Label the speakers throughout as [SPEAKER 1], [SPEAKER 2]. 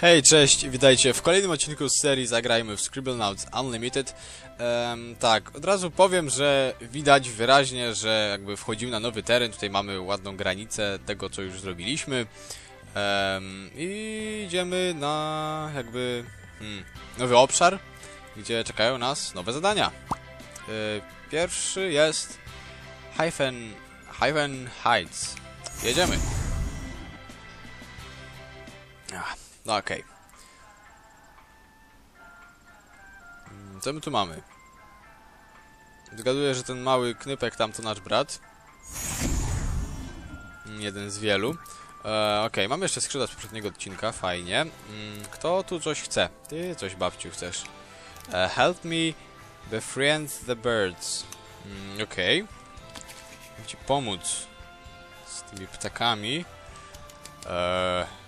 [SPEAKER 1] Hej, cześć, witajcie w kolejnym odcinku z serii Zagrajmy w Scribblenauts Unlimited. Em, tak, od razu powiem, że widać wyraźnie, że jakby wchodzimy na nowy teren, tutaj mamy ładną granicę tego, co już zrobiliśmy. Em, I idziemy na jakby hmm, nowy obszar, gdzie czekają nas nowe zadania. E, Pierwszy jest Hyphen, Hyphen Heights. Jedziemy. Ach, No okej. Mm, Co my tu mamy? Zgaduję, że ten mały knypek tam to nasz brat. Mm, Jeden z wielu. E, okej, mamy jeszcze skrzydła z poprzedniego odcinka, fajnie. Mm, Kto tu coś chce? Ty coś, babciu, chcesz. E, help me befriend the birds. Mm, okej. Chcę ci pomóc z tymi ptakami. Eee...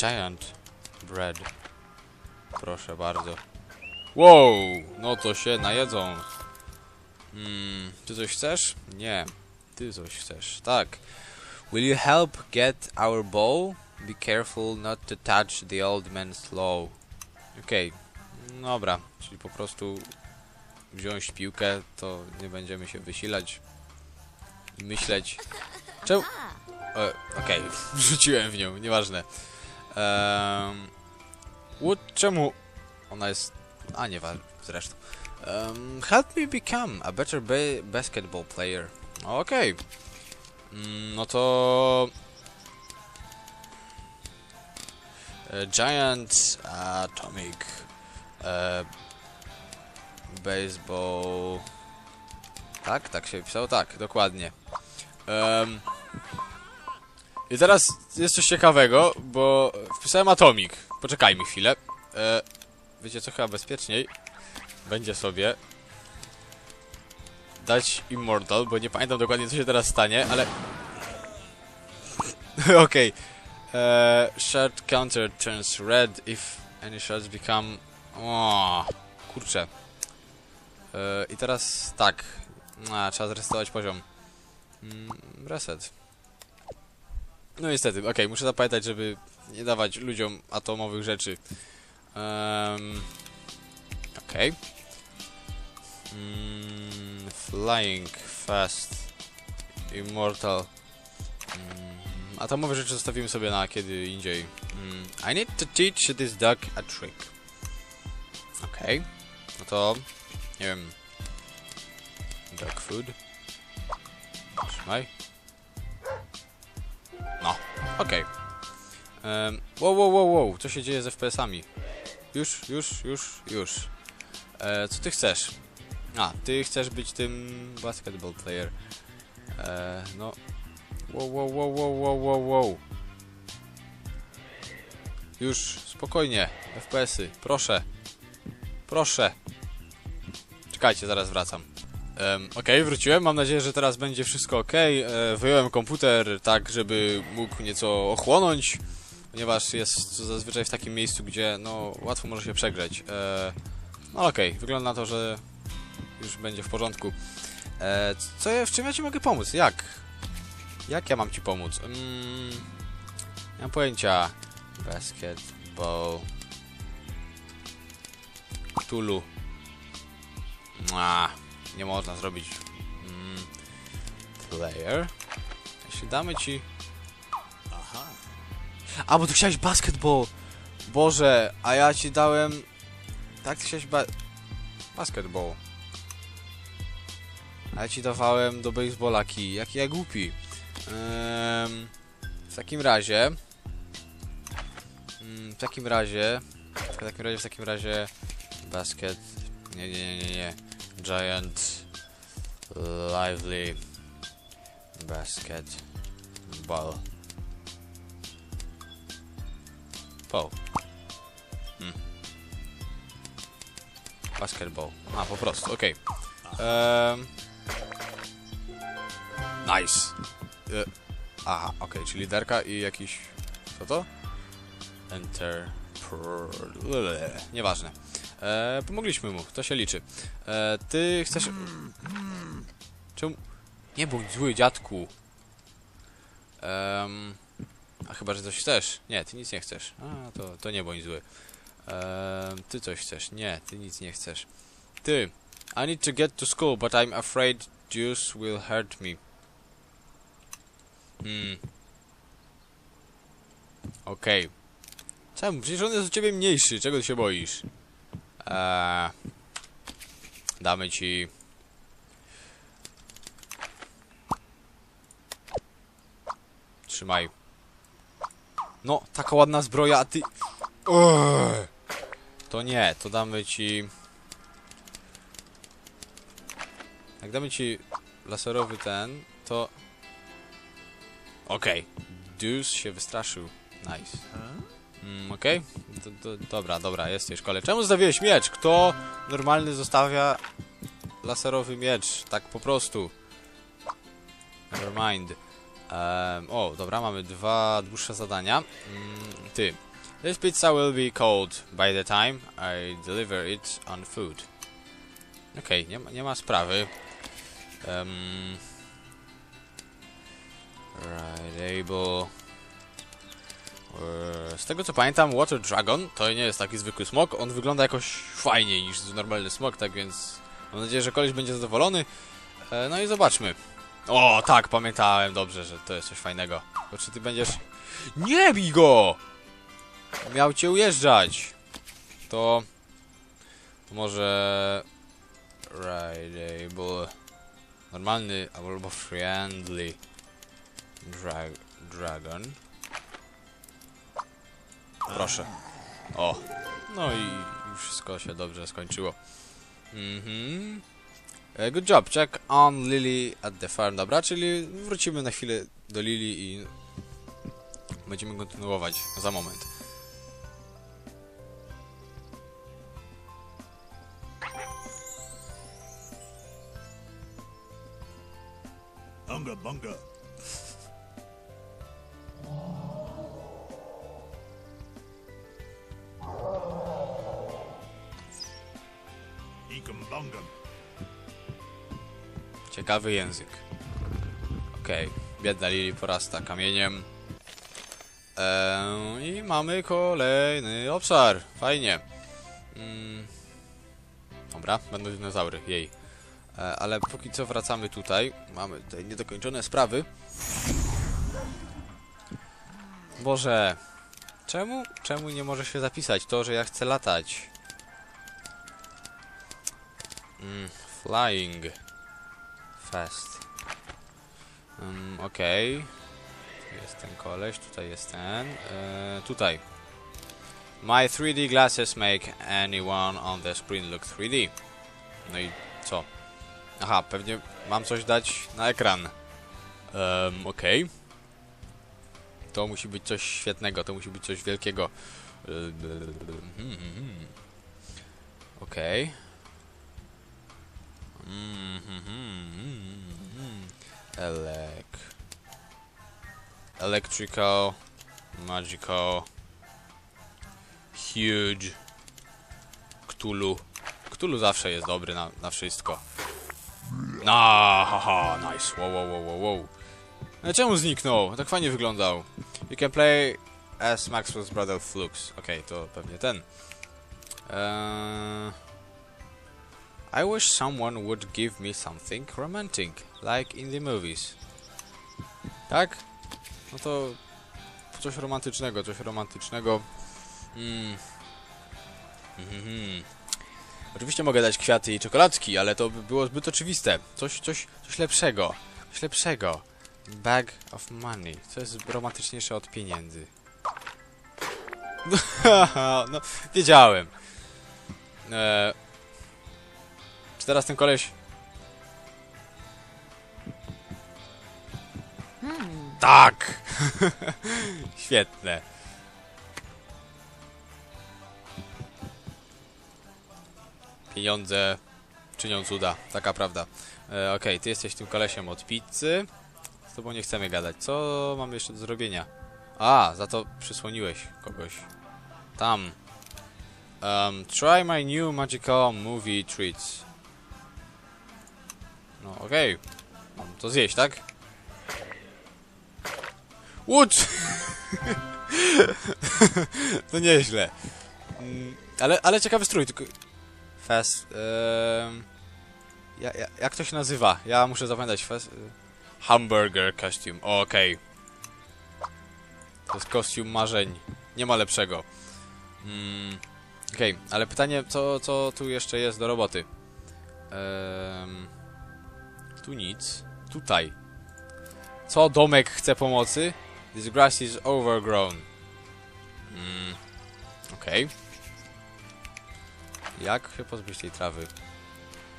[SPEAKER 1] Giant bread. Proszę bardzo. Wow! No to się najedzą. Hmm, ty coś chcesz? Nie. Ty coś chcesz. Tak. Will you help get our bow? Be careful not to touch the old man's law. Okej. Dobra. Czyli po prostu wziąć piłkę, to nie będziemy się wysilać i myśleć. Czemu? E, Okej, wrzuciłem w nią, nieważne. Um, Wood, czemu ona jest. A nie zresztą. Um, help me become a better ba basketball player. Okej. Mm, no to. E, Giant Atomic e, Baseball. Tak, tak się pisało? Tak, dokładnie. Em, I teraz jest coś ciekawego, bo wpisałem Atomic. Poczekajmy chwilę. E, wiecie co, chyba bezpieczniej będzie sobie dać Immortal, bo nie pamiętam dokładnie co się teraz stanie, ale... Okej. E, Shard counter turns red if any shards become... O, kurczę. E, I teraz tak. A, trzeba zresetować poziom. Mm, reset. No niestety, okej, muszę zapamiętać, żeby nie dawać ludziom atomowych rzeczy. Um, okej. Mm, flying fast. Immortal. Mm, atomowe rzeczy zostawimy sobie na kiedy indziej. Mm, I need to teach this duck a trick. Okej. No to... Nie wiem... Duck food. Trzymaj. Okej. Em, wow, wow, wow, wow, co się dzieje z FPS-ami? Już, już, już, już. E, co ty chcesz? A, ty chcesz być tym basketball player. E, no. Wow, wow, wow, wow, wow, wow, wow. Już, spokojnie. FPS-y, proszę. Proszę. Czekajcie, zaraz wracam. Okej, wróciłem. Mam nadzieję, że teraz będzie wszystko ok. E, wyjąłem komputer tak, żeby mógł nieco ochłonąć, ponieważ jest zazwyczaj w takim miejscu, gdzie no łatwo może się przegrzeć. E, no okej, wygląda na to, że już będzie w porządku. E, co w czym ja ci mogę pomóc? Jak? Jak ja mam ci pomóc? Mm, nie mam pojęcia. Basketball. Tulu. Mua nie można zrobić mm, player. Jeśli damy ci... Aha. A, bo ty chciałeś basketball! Boże, a ja ci dałem... Tak, ty chciałeś ba... Basketball. A ja ci dawałem do baseballa. Jaki ja głupi. W takim razie... Mm, w takim razie... W takim razie, w takim razie... Basket... Nie, nie, nie, nie, nie. Giant Lively Basket Ball hmm. Basketball A, po prostu, okej okay. um. Nice e, Aha, okej, okay, czyli liderka i jakiś... Co to? Enter... Nieważne E, pomogliśmy mu, to się liczy. E, ty chcesz... Czemu... Nie bądź zły, dziadku. Um, A chyba, że coś chcesz. Nie, ty nic nie chcesz. A, to, to nie bądź zły. Ehm, ty coś chcesz. Nie, ty nic nie chcesz. Ty. I need to get to school, but I'm afraid juice will hurt me. Hmm. Okej. Czemu? Przecież on jest od ciebie mniejszy. Czego ty się boisz? Eee, damy ci... Trzymaj. No, taka ładna zbroja, a ty... Eee. To nie, to damy ci... Jak damy ci laserowy ten, to... Okej. Deuce się wystraszył. Nice. Mm, Okej. Do- Dobra, dobra, jest w tej szkole. Czemu zostawiłeś miecz? Kto normalny zostawia laserowy miecz? Tak po prostu. Nevermind. Um, o, dobra, mamy dwa dłuższe zadania. Mm, ty. This pizza will be cold by the time I deliver it on food. Okej, nie, ma, nie ma sprawy. Um, right, able. Eee, Z tego co pamiętam, Water Dragon to nie jest taki zwykły smok. On wygląda jakoś fajniej niż normalny smok, tak więc mam nadzieję, że koleś będzie zadowolony. E, No i zobaczmy. O, tak, pamiętałem dobrze, że to jest coś fajnego. Bo czy ty będziesz... Nie bij go! Miał cię ujeżdżać. To... to może... Rideable... Normalny albo friendly... Dra dragon. Proszę. O. No i wszystko się dobrze skończyło. Mhm. E, Good job. Check on Lily at the farm. Dobra, czyli wrócimy na chwilę do Lily i będziemy kontynuować za moment.
[SPEAKER 2] Bunga bunga.
[SPEAKER 1] Ciekawy język. Okej. Biedna Lily porasta kamieniem. Eee, I mamy kolejny obszar. Fajnie. Mm. Dobra, będą dinozaury. Jej. E, ale póki co wracamy tutaj. Mamy tutaj niedokończone sprawy. Boże. Czemu? Czemu nie może się zapisać to, że ja chcę latać? Mm, flying. Fast. Um, Okej. Tu jest ten koleś, tutaj jest ten. E, tutaj. My 3D glasses make anyone on the screen look 3D. No i co? Aha, pewnie mam coś dać na ekran. Um, Okej. To musi być coś świetnego, to musi być coś wielkiego. Okej. Elec. Electrical. Magical. Huge. Cthulhu. Cthulhu zawsze jest dobry na, na wszystko. No, haha, nice. Wow, wow, wow, wow, wow. Ale czemu zniknął? Tak fajnie wyglądał. You can play as Maxwell's brother Flux. Okej, to pewnie ten. Eee... I wish someone would give me something romantic, like in the movies. Tak? No to coś romantycznego, coś romantycznego. Mm. Mhm. Oczywiście mogę dać kwiaty i czekoladki, ale to by było zbyt oczywiste. Coś, coś, coś lepszego. Coś lepszego. Bag of money. Co jest romantyczniejsze od pieniędzy? no, wiedziałem. Eee, czy teraz ten koleś... Tak! Świetne. Pieniądze czynią cuda, taka prawda. E, Okej, ty jesteś tym kolesiem od pizzy. Z tobą nie chcemy gadać. Co mamy jeszcze do zrobienia? A, za to przysłoniłeś kogoś. Tam. Um, try my new magical movie treats. No, okej. Mam to zjeść, tak? Łódź! to nieźle. Mm, ale, ale ciekawy strój, tylko... Fast... em, ja, ja, jak to się nazywa? Ja muszę zapamiętać. Fast... y, Hamburger costume. Okej. To jest kostium marzeń. Nie ma lepszego. Mm, Okej, ale pytanie, co, co tu jeszcze jest do roboty? Em, tu nic. Tutaj. Co domek chce pomocy? This grass is overgrown. Mm, Okej. Jak się pozbyć tej trawy?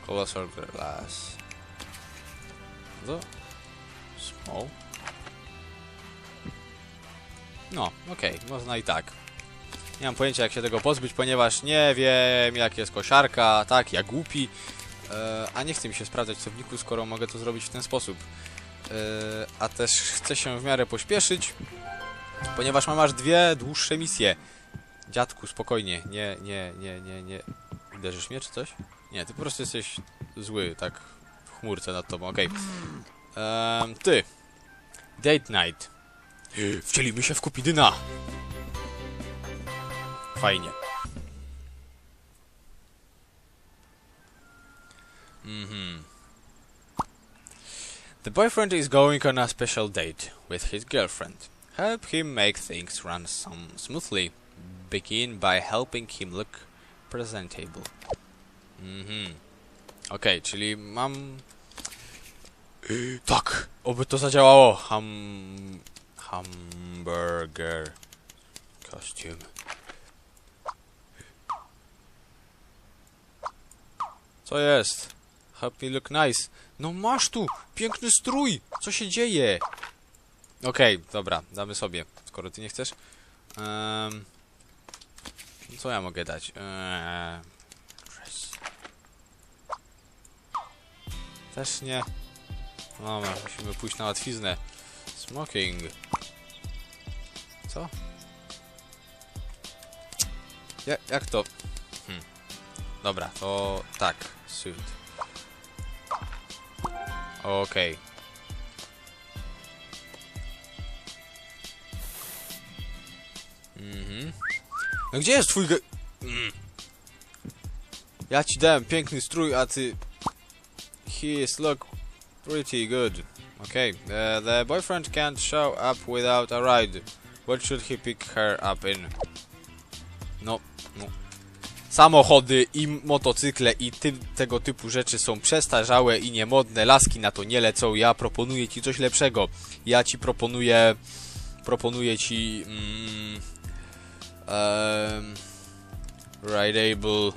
[SPEAKER 1] Colossal grass. Co? Small. No, okej, można i tak. Nie mam pojęcia jak się tego pozbyć, ponieważ nie wiem jak jest kosiarka, tak, ja głupi. E, a nie chcę mi się sprawdzać w słowniku, skoro mogę to zrobić w ten sposób. E, a też chcę się w miarę pośpieszyć, ponieważ mam aż dwie dłuższe misje. Dziadku, spokojnie, nie, nie, nie, nie, nie. Uderzysz mnie czy coś? Nie, ty po prostu jesteś zły, tak w chmurce nad tobą, okej. Em, ty. Date night. Wcielimy się w Kupidyna. Fajnie. Mhm. The boyfriend is going on a special date with his girlfriend. Help him make things run some smoothly. Begin by helping him look presentable. Mhm. Okej, czyli mam... Tak! Oby to zadziałało! Ham... Hamburger... Costume. Co jest? Help me look nice. No masz tu! Piękny strój! Co się dzieje? Okej, dobra, damy sobie. Skoro ty nie chcesz. Um, co ja mogę dać? Dress. Też nie. Dobra, musimy pójść na łatwiznę. Smoking. Co? Ja, jak to? Hmm. Dobra, to tak. Suit. Okej. Mhm. No gdzie jest twój ge... Mm. Ja ci dałem piękny strój, a ty... He is look pretty good. Okay, uh, the boyfriend can't show up without a ride. What should he pick her up in? No, no. Samochody i motocykle i ty, tego typu rzeczy są przestarzałe i niemodne. Laski na to nie lecą. Ja proponuję ci coś lepszego. Ja ci proponuję... Proponuję ci... Mm, um, rideable...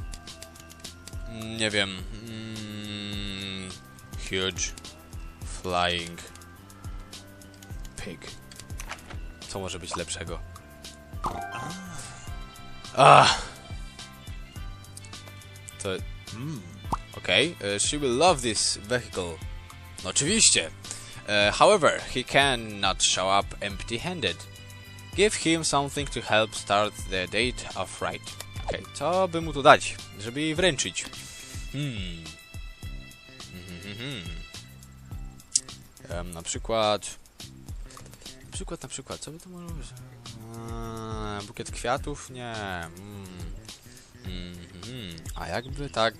[SPEAKER 1] mm, Nie wiem... Mm, huge... Flying... Pig. Co może być lepszego? Ah! To... Okay, uh, she will love this vehicle. No, oczywiście. Uh, however, he cannot show up empty-handed. Give him something to help start the date off right. Okay, co by mu tu dać, żeby jej wręczyć? Hmm. Mhm, mhm. Em, na przykład... Na przykład, na przykład, co by to może być? Eee, bukiet kwiatów? Nie. A jakby tak...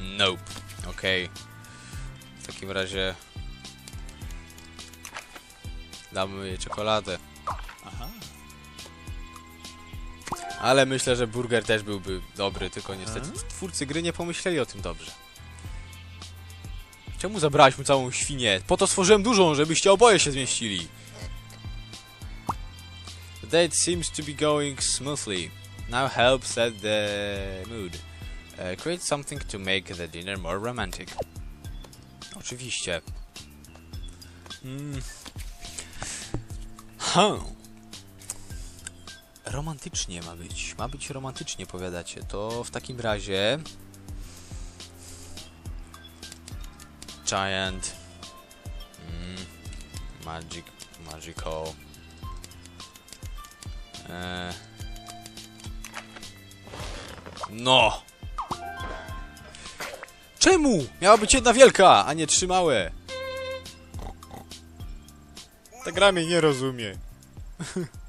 [SPEAKER 1] Nope. Okej. W takim razie... Damy jej czekoladę.
[SPEAKER 2] Aha.
[SPEAKER 1] Ale myślę, że burger też byłby dobry, tylko niestety twórcy gry nie pomyśleli o tym dobrze. Czemu zabrałeś mu całą świnię? Po to stworzyłem dużą, żebyście oboje się zmieścili. The date seems to be going smoothly. Now help set the mood. Uh, create something to make the dinner more romantic. Oczywiście. Mm. Huh. Romantycznie ma być. Ma być romantycznie, powiadacie. To w takim razie... Giant. Mm. Magic. Magical. Eee. No! Czemu? Miała być jedna wielka, a nie trzy małe. Ta gra mnie nie rozumie.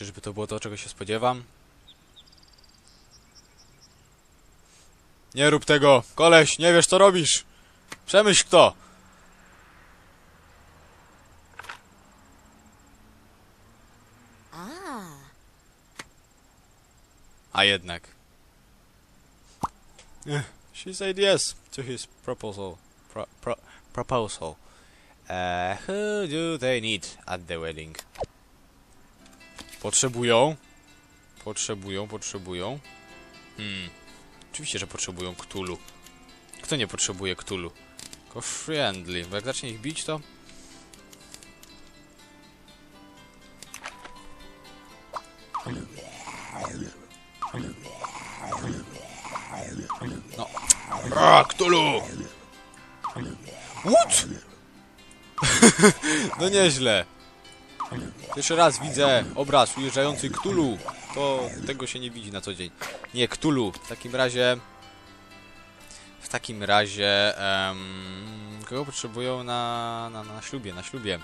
[SPEAKER 1] Czyżby to było to, czego się spodziewam? Nie rób tego! Koleś, nie wiesz co robisz! Przemyśl kto!
[SPEAKER 3] Ah,
[SPEAKER 1] A jednak. Eh, She said yes to his proposal. Pro, pro, proposal. Uh, who do they need at the wedding? Potrzebują. Potrzebują, potrzebują. Hmm. Oczywiście, że potrzebują Ktulu. Kto nie potrzebuje Ktulu? Tylko friendly. Bo jak zacznie ich bić, to... No. A, Ktulu! What? no nieźle. Pierwszy raz widzę obraz ujeżdżający Ktulu. To tego się nie widzi na co dzień. Nie, Ktulu. W takim razie... W takim razie... kogo potrzebują na, na, na ślubie? Na ślubie.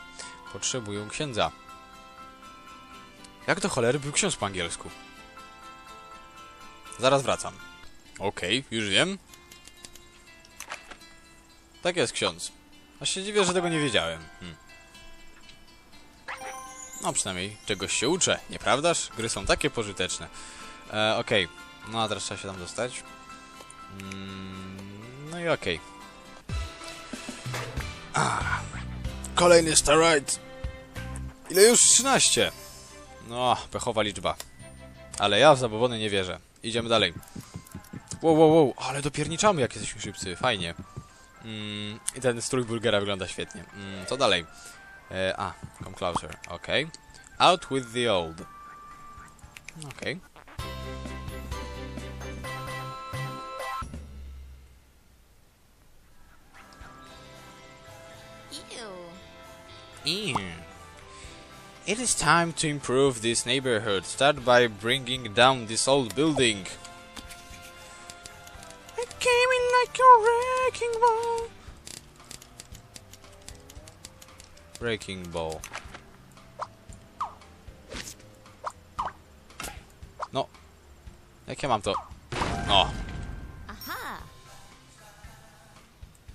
[SPEAKER 1] Potrzebują księdza. Jak do cholery był ksiądz po angielsku? Zaraz wracam. Okej, już wiem. Tak jest, ksiądz. A się dziwię, że tego nie wiedziałem. Hmm. No, przynajmniej czegoś się uczę, nieprawdaż? Gry są takie pożyteczne. E, okej, no a teraz trzeba się tam dostać. Mm, no i okej. Ah, Kolejny Starite! Ile już? 13! No, pechowa liczba. Ale ja w zabobony nie wierzę. Idziemy dalej. Wow, wow, wow, ale dopierniczamy jak jesteśmy szybcy, fajnie. Mm, I ten strój burgera wygląda świetnie. Mm, co dalej? E, a, come closer, Okay. Out with the old. Okay.
[SPEAKER 3] ew.
[SPEAKER 1] Ew. It is time to improve this neighborhood. Start by bringing down this old building. It came in like a wrecking ball. Breaking ball. No. Ja mam to? No.
[SPEAKER 3] Aha.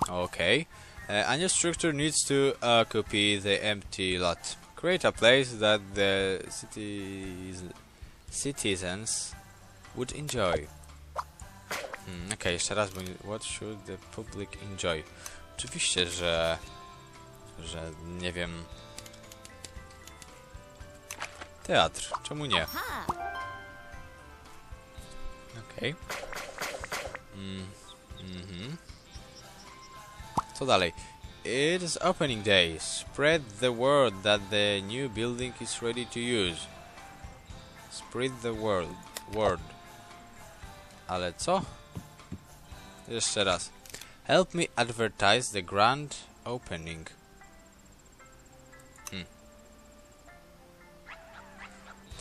[SPEAKER 1] Okay. Uh, a new structure needs to occupy the empty lot. Create a place that the cities, citizens would enjoy. Hmm, Okej, jeszcze raz, what should the public enjoy? Oczywiście, że... że nie wiem... Teatr, czemu nie? Okej. Mm, mhm. Co dalej? It is opening day. Spread the word that the new building is ready to use. Spread the word. Word. Ale co? Jeszcze raz. Help me advertise the grand opening.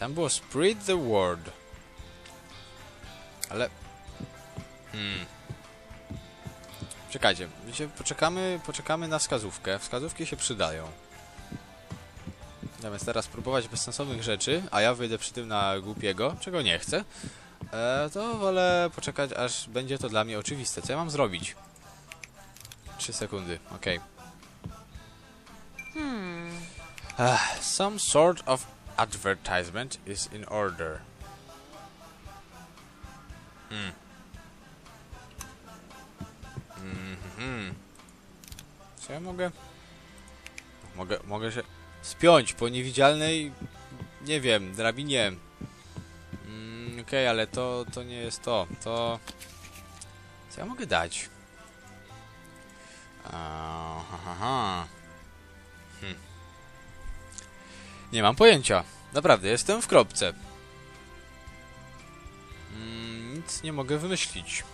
[SPEAKER 1] Tam było spread the word. Ale... Hmm. Czekajcie, wiecie, poczekamy, poczekamy na wskazówkę. Wskazówki się przydają. Zamiast teraz próbować bezsensownych rzeczy, a ja wyjdę przy tym na głupiego, czego nie chcę, e, to wolę poczekać, aż będzie to dla mnie oczywiste. Co ja mam zrobić? 3 sekundy, okej.
[SPEAKER 3] Hmm.
[SPEAKER 1] Ech, Some sort of advertisement is in order. Hmm. Mhm. Co ja mogę? Mogę, mogę się spiąć po niewidzialnej, nie wiem, drabinie. Mm, Okej, ale to, to nie jest to. To... Co ja mogę dać? A, ha, ha, ha. Nie mam pojęcia. Naprawdę, jestem w kropce. Mm, nic nie mogę wymyślić.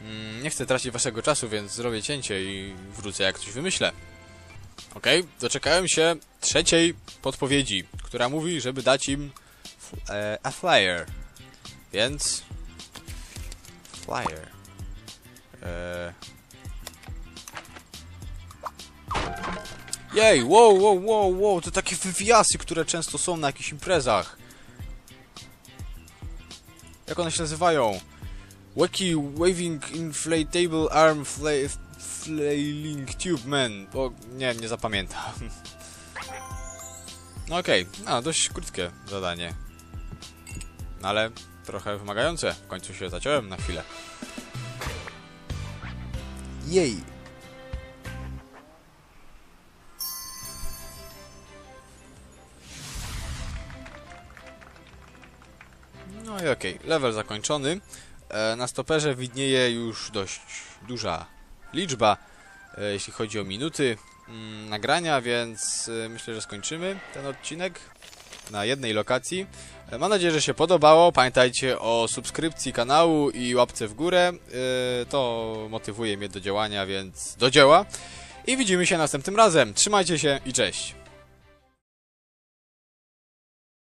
[SPEAKER 1] Mm, nie chcę tracić waszego czasu, więc zrobię cięcie i wrócę jak coś wymyślę. Okej, doczekałem się trzeciej podpowiedzi, która mówi, żeby dać im e, a flyer. Więc... Flyer. E... Jej, wow, wow, wow, wow, to takie wywiasy, które często są na jakichś imprezach. Jak one się nazywają? Wacky Waving Inflatable Arm fla Flailing Tube Man. O, nie, nie zapamiętam. No okej, a dość krótkie zadanie. No ale trochę wymagające. W końcu się zaciąłem na chwilę. Jej! No i okej, level zakończony. E, na stoperze widnieje już dość duża liczba, e, jeśli chodzi o minuty mm, nagrania, więc e, myślę, że skończymy ten odcinek na jednej lokacji. Mam nadzieję, że się podobało. Pamiętajcie o subskrypcji kanału i łapce w górę. To motywuje mnie do działania, więc do dzieła. I widzimy się następnym razem. Trzymajcie się i cześć.